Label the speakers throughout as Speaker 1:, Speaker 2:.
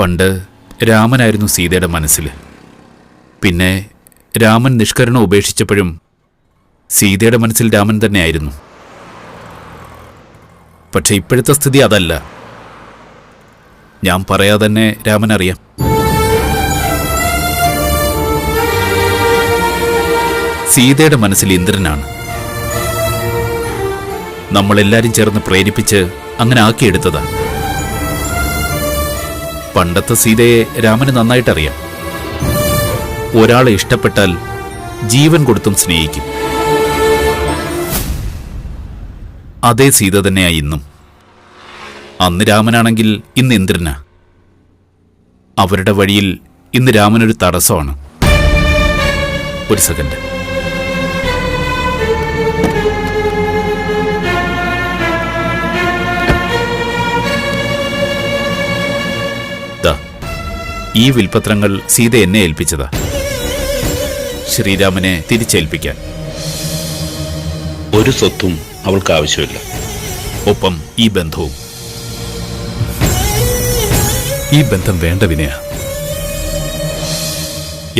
Speaker 1: പണ്ട് രാമനായിരുന്നു സീതയുടെ മനസ്സിൽ. പിന്നെ രാമൻ നിഷ്കരണം ഉപേക്ഷിച്ചപ്പോഴും സീതയുടെ മനസ്സിൽ രാമൻ തന്നെയായിരുന്നു. പക്ഷെ ഇപ്പോഴത്തെ സ്ഥിതി അതല്ല. ഞാൻ പറയാതെ തന്നെ രാമൻ അറിയാം. സീതയുടെ മനസ്സിൽ ഇന്ദ്രനാണ്. നമ്മളെല്ലാരും ചേർന്ന് പ്രേരിപ്പിച്ച് അങ്ങനെ ആക്കിയെടുത്തതാ പണ്ടത്തെ സീതയെ രാമന് നന്നായിട്ടറിയാം. ഒരാളെ ഇഷ്ടപ്പെട്ടാൽ ജീവൻ കൊടുത്തും സ്നേഹിക്കും. അതേ സീത തന്നെയാ ഇന്നും. അന്ന് രാമനാണെങ്കിൽ ഇന്ന് ഇന്ദ്രനാ. അവരുടെ വഴിയിൽ ഇന്ന് രാമനൊരു തടസ്സമാണ്. ഒരു സെക്കൻഡ്. ഈ വിൽപത്രങ്ങൾ സീത എന്നെ ഏൽപ്പിച്ചതാ. ശ്രീരാമനെ തിരിച്ചേൽപ്പിക്കാൻ.
Speaker 2: ഒരു സ്വത്തും അവൾക്ക് ആവശ്യമില്ല.
Speaker 1: ഒപ്പം ഈ ബന്ധവും.
Speaker 3: ഈ ബന്ധം വേണ്ട വിനയ.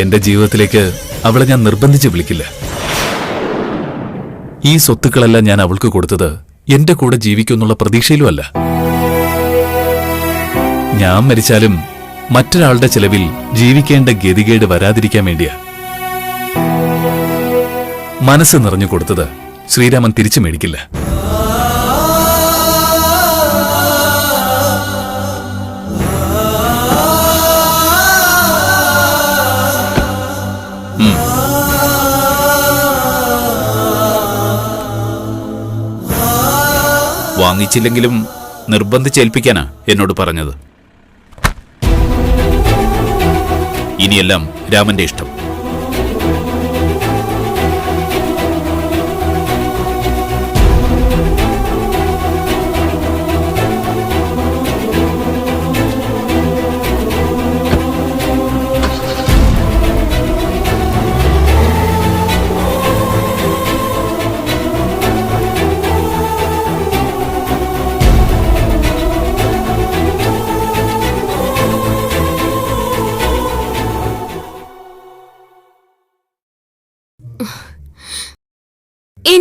Speaker 3: എന്റെ ജീവിതത്തിലേക്ക് അവളെ ഞാൻ നിർബന്ധിച്ച് വിളിക്കില്ല. ഈ സ്വത്തുക്കളെല്ലാം ഞാൻ അവൾക്ക് കൊടുത്തത്. എന്റെ കൂടെ ജീവിക്കുന്നുള്ള പ്രതീക്ഷയിലുമല്ല. ഞാൻ മരിച്ചാലും മറ്റൊരാളുടെ ചെലവിൽ ജീവിക്കേണ്ട ഗതികേട് വരാതിരിക്കാൻ വേണ്ടിയാ. മനസ്സ് നിറഞ്ഞു കൊടുത്തത് ശ്രീരാമൻ തിരിച്ചു മേടിക്കില്ല.
Speaker 1: വാങ്ങിച്ചില്ലെങ്കിലും നിർബന്ധിച്ചേൽപ്പിക്കാനാ എന്നോട് പറഞ്ഞത്. ഇനിയെല്ലാം രാമന്റെ ഇഷ്ടം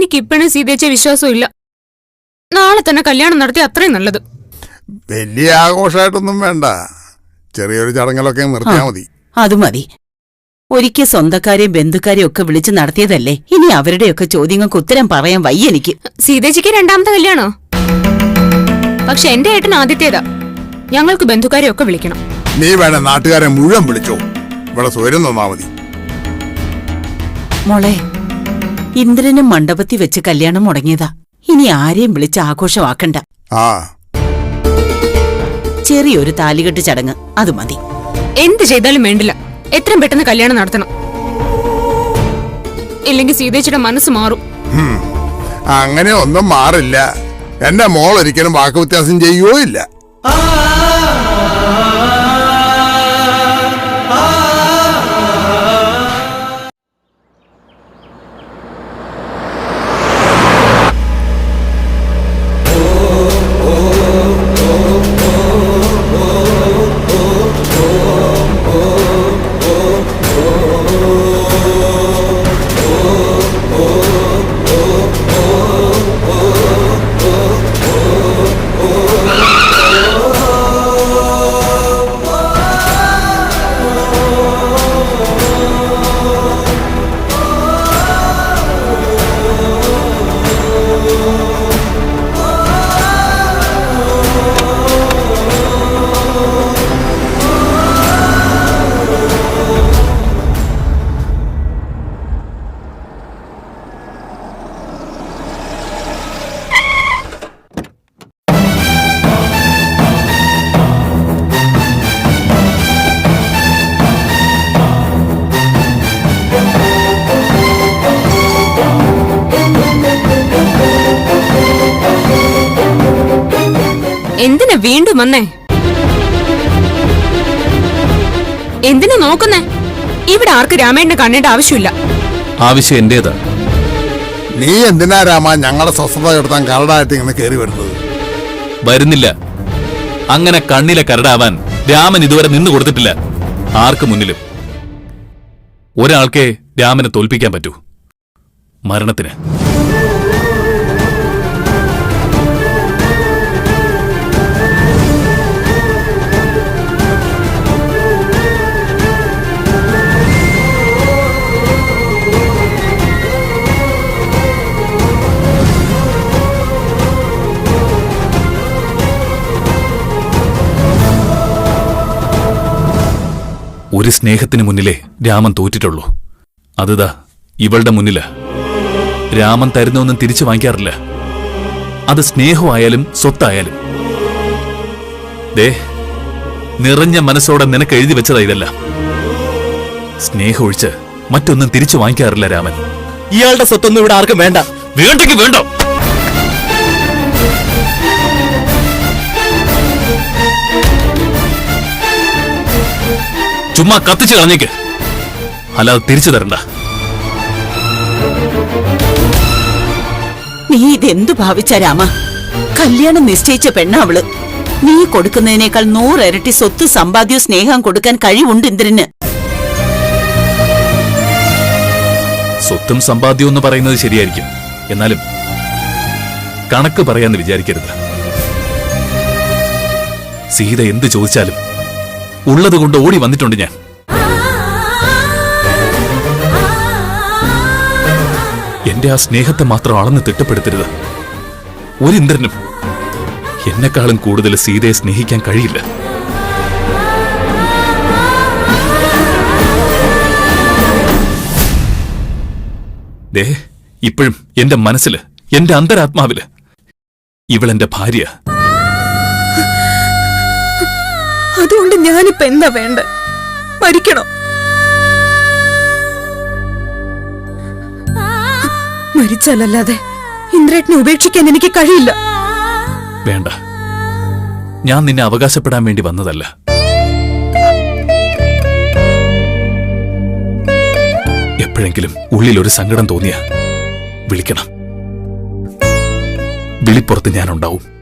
Speaker 4: എനിക്കിപ്പോഴും സീതേച്ച വിശ്വാസമില്ല നാളെ തന്നെ കല്യാണം നടത്തി അത്രയും നല്ലത്.
Speaker 5: വലിയ ആഘോഷമായിട്ടൊന്നും വേണ്ട. ചെറിയൊരു ചടങ്ങിലൊക്കെ നിർത്തിയാ മതി.
Speaker 6: അത് മതി. ഒരിക്കൽ സ്വന്തക്കാരെയും ബന്ധുക്കാരെയും ഒക്കെ വിളിച്ച് നടത്തിയതല്ലേ? ഇനി അവരുടെയൊക്കെ ചോദ്യങ്ങൾക്ക് ഉത്തരം പറയാൻ വയ്യ എനിക്ക്.
Speaker 4: സീതേച്ചിക്ക് രണ്ടാമത്തെ കല്യാണോ? പക്ഷെ എന്റെ ഏട്ടൻ ആദ്യത്തേതാ. ഞങ്ങൾക്ക് ബന്ധുക്കാരെ ഒക്കെ വിളിക്കണം.
Speaker 5: നീ വേണേ നാട്ടുകാരെ മുഴുവൻ വിളിച്ചോ. ഇവിടെ സ്വരം തന്നാ മതി.
Speaker 6: മോളെ ഇന്ദ്രനും മണ്ഡപത്തിൽ വെച്ച് കല്യാണം മുടങ്ങിയതാ. ഇനി ആരെയും വിളിച്ച് ആഘോഷമാക്കണ്ട.
Speaker 5: ആ.
Speaker 6: ചെറിയൊരു താലികെട്ട് ചടങ്ങ് അത് മതി.
Speaker 4: എന്ത് ചെയ്താലും വേണ്ടില്ല. എത്രയും പെട്ടെന്ന് കല്യാണം നടത്തണം. ഇല്ലെങ്കിൽ സീതേച്ചിയുടെ മനസ്സ് മാറും.
Speaker 5: ഹും. അങ്ങനെ ഒന്നും മാറില്ല. എന്റെ മോൾ ഒരിക്കലും വാക്ക് വ്യത്യാസം ചെയ്യുകയോ ഇല്ല
Speaker 4: എന്തിനാ വീണ്ടും വന്നേ? എന്തിനാ നോക്കുന്നേ? ഇവിടെ ആർക്ക് രാമേണ്ണ കണ്ണേണ്ട ആവശ്യമില്ല.
Speaker 3: ആവശ്യം എന്റേതാണ്
Speaker 5: നീ എന്തിനാ രാമ ഞങ്ങളുടെ സ്വസ്ഥത എടുത്താൻ കരടായിട്ട് ഇങ്ങനെ കയറി വരുന്നത്?
Speaker 3: വരുന്നില്ല. അങ്ങനെ കണ്ണിലെ കരടാവാൻ
Speaker 1: രാമൻ ഇതുവരെ നിന്നു കൊടുത്തിട്ടില്ല. ആർക്ക് മുന്നിലും? ഒരാൾക്കേ രാമനെ തോൽപ്പിക്കാൻ പറ്റൂ. മരണത്തിന്. ഒരു സ്നേഹത്തിന് മുന്നിലേ രാമൻ തോറ്റിട്ടുള്ളൂ. അതുതാ ഇവളുടെ മുന്നിൽ. രാമൻ തരുന്നൊന്നും തിരിച്ചു വാങ്ങിക്കാറില്ല. അത് സ്നേഹമായാലും സ്വത്തായാലും. ദേ നിറഞ്ഞ മനസ്സോടെ നിനക്ക് എഴുതി വെച്ചതാ ഇതല്ല. സ്നേഹം ഒഴിച്ച് മറ്റൊന്നും തിരിച്ചു വാങ്ങിക്കാറില്ല രാമൻ.
Speaker 7: ഇയാളുടെ സ്വത്തൊന്നും ഇവിടെ ആർക്കും വേണ്ട.
Speaker 1: വേണ്ടെങ്കിൽ വേണ്ടോ? ചുമ്മാ കത്തിച്ച് കളഞ്ഞേക്ക്. അല്ലാതെ തിരിച്ചു തരണ്ട.
Speaker 6: നീ ഇതെന്തു ഭാവിച്ച രാമ? കല്യാണം നിശ്ചയിച്ച പെണ്ണാവൾ. നീ കൊടുക്കുന്നതിനേക്കാൾ നൂറിരട്ടി സ്വത്ത് സമ്പാദ്യവും സ്നേഹം കൊടുക്കാൻ കഴിവുണ്ട് ഇന്ദ്രന്.
Speaker 1: സ്വത്തും സമ്പാദ്യവും എന്ന് പറയുന്നത് ശരിയായിരിക്കും. എന്നാലും കണക്ക് പറയാന്ന് വിചാരിക്കരുത്. സീത എന്ത് ചോദിച്ചാലും ഉള്ളത് കൊണ്ട് ഓടി വന്നിട്ടുണ്ട് ഞാൻ. എന്റെ ആ സ്നേഹത്തെ മാത്രം അളന്ന് തിട്ടപ്പെടുത്തരുത്. ഒരു ഇന്ദ്രനും എന്നെക്കാളും കൂടുതൽ സീതയെ സ്നേഹിക്കാൻ കഴിയില്ല. ദേ ഇപ്പോഴും എന്റെ മനസ്സിൽ എന്റെ അന്തരാത്മാവിൽ ഇവളെന്റെ ഭാര്യ
Speaker 8: അതുകൊണ്ട് ഞാനിപ്പോ എന്താ വേണ്ട? മരിക്കണോ? മരിച്ചാലല്ലാതെ ഇന്ദ്രേട്ടനെ ഉപേക്ഷിക്കാൻ എനിക്ക് കഴിയില്ല.
Speaker 1: വേണ്ട. ഞാൻ നിന്നെ അവകാശപ്പെടാൻ വേണ്ടി വന്നതല്ല. എപ്പോഴെങ്കിലും ഉള്ളിൽ ഒരു സങ്കടം തോന്നിയ വിളിക്കണം. വിളിപ്പുറത്ത് ഞാനുണ്ടാവും.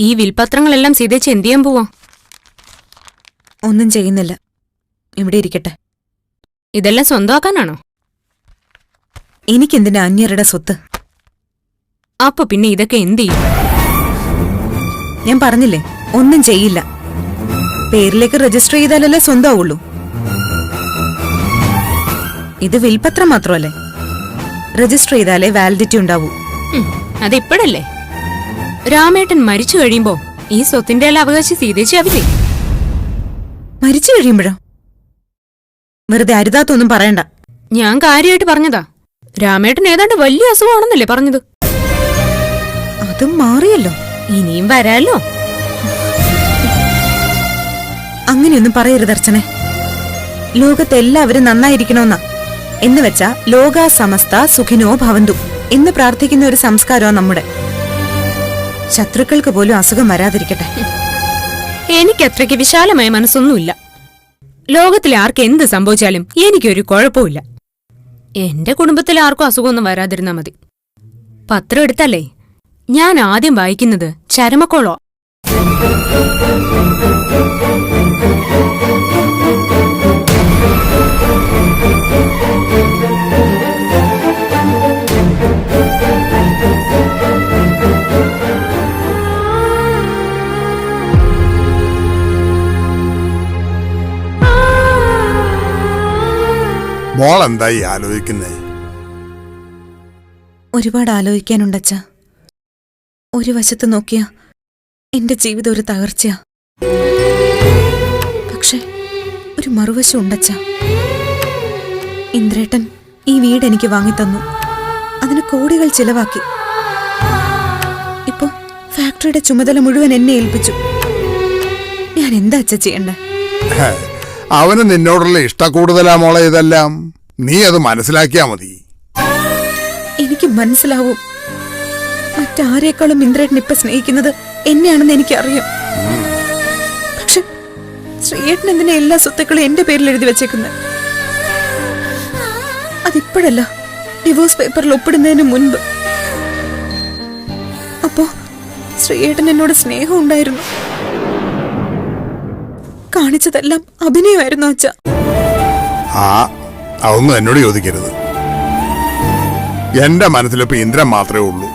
Speaker 4: ഈ വിൽപത്രങ്ങളെല്ലാം സീതേച്ച് എന്ത് ചെയ്യാൻ പോവാ?
Speaker 8: ഒന്നും ചെയ്യുന്നില്ല. ഇവിടെ ഇരിക്കട്ടെ.
Speaker 4: ഇതെല്ലാം സ്വന്തമാക്കാനാണോ?
Speaker 8: എനിക്കെന്തിനാ അന്യരുടെ സ്വത്ത്?
Speaker 4: അപ്പൊ പിന്നെ ഇതൊക്കെ എന്ത് ചെയ്യും?
Speaker 8: ഞാൻ പറഞ്ഞില്ലേ ഒന്നും ചെയ്യില്ല. പേരിലേക്ക് രജിസ്റ്റർ ചെയ്താലല്ലേ സ്വന്തമാവുള്ളൂ ഇത് വിൽപത്രം മാത്രമല്ലേ? രജിസ്റ്റർ ചെയ്താലേ വാലിഡിറ്റി ഉണ്ടാവൂ.
Speaker 4: അതിപ്പോഴല്ലേ? രാമേട്ടൻ മരിച്ചു കഴിയുമ്പോ ഈ സ്വത്തിന്റെ എല്ലാം അവകാശി സീതേച്ചി ആവില്ലേ
Speaker 8: മരിച്ചു കഴിയുമ്പോഴോ? വെറുതെ അരുതാത്തൊന്നും പറയണ്ട.
Speaker 4: ഞാൻ കാര്യമായിട്ട് പറഞ്ഞതാ. രാമേട്ടൻ ഏതാണ്ട് വലിയ അസുഖമാണെന്നല്ലേ പറഞ്ഞത്.
Speaker 8: അതും മാറിയല്ലോ.
Speaker 4: ഇനിയും വരാല്ലോ
Speaker 8: അങ്ങനെയൊന്നും പറയരുത് അർച്ചനെ. ലോകത്ത് എല്ലാവരും നന്നായിരിക്കണമെന്നാ എന്ന് വെച്ചാ ലോക സമസ്ത സുഖിനോ ഭവന്തു എന്ന് പ്രാർത്ഥിക്കുന്ന ഒരു സംസ്കാരമാണ് നമ്മുടെ. ശത്രുക്കൾക്ക് പോലും അസുഖം വരാതിരിക്കട്ടെ.
Speaker 4: എനിക്ക് അത്രയ്ക്ക് വിശാലമായ മനസ്സൊന്നുമില്ല. ലോകത്തിലെ ആർക്ക് എന്ത് സംഭവിച്ചാലും എനിക്കൊരു കുഴപ്പമില്ല എന്റെ കുടുംബത്തിൽ ആർക്കും അസുഖമൊന്നും വരാതിരുന്നാ മതി. പത്രം എടുത്തല്ലേ? ഞാൻ ആദ്യം വായിക്കുന്നത് ചരമക്കോളോ?
Speaker 5: മോൾ എന്തായി ആലോചിക്കുന്നേ?
Speaker 8: ഒരുപാട് ആലോചിക്കാനുണ്ടച്ച. ഒരു വശത്ത് നോക്കിയ എന്റെ ജീവിതം ഒരു തകർച്ചയാ. പക്ഷെ ഒരു മറുവശം ഉണ്ടച്ച. ഇന്ദ്രേട്ടൻ ഈ വീട് എനിക്ക് വാങ്ങിത്തന്നു. അതിന് കോടികൾ ചിലവാക്കി. ഇപ്പൊ ഫാക്ടറിയുടെ ചുമതല മുഴുവൻ എന്നെ ഏൽപ്പിച്ചു. ഞാൻ എന്താ അച്ഛ ചെയ്യണ്ടേ?
Speaker 5: അവന് നിന്നോടുള്ള ഇഷ്ട കൂടുതലാ മോളെ ഇതെല്ലാം. നീ അത് മനസ്സിലാക്കിയാ മതി.
Speaker 8: എനിക്ക് മനസ്സിലാവും. മറ്റാരേക്കാളും ഇന്ദ്രേട്ടൻ ഇപ്പൊ സ്നേഹിക്കുന്നത് എന്നെയാണെന്ന് എനിക്കറിയാം. പക്ഷെ ശ്രീയേട്ടൻ എന്തിനാ എല്ലാ സ്വത്തുക്കളും എന്റെ പേരിൽ എഴുതി വെച്ചേക്കുന്നത് അതിപ്പോഴല്ല ഡിവോഴ്സ് പേപ്പറിൽ ഒപ്പിടുന്നതിന് മുൻപ്. അപ്പോ ശ്രീയേട്ടൻ എന്നോട് സ്നേഹം ഉണ്ടായിരുന്നു. കാണിച്ചതെല്ലാം അഭിനയമായിരുന്നു അച്ഛ.
Speaker 5: ആ അതൊന്നും എന്നോട് ചോദിക്കരുത്. എന്റെ മനസ്സിലിപ്പോ ഇന്ദ്രൻ മാത്രമേ ഉള്ളൂ.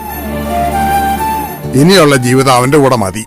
Speaker 5: ഇനിയുള്ള ജീവിതം അവന്റെ കൂടെ മതി.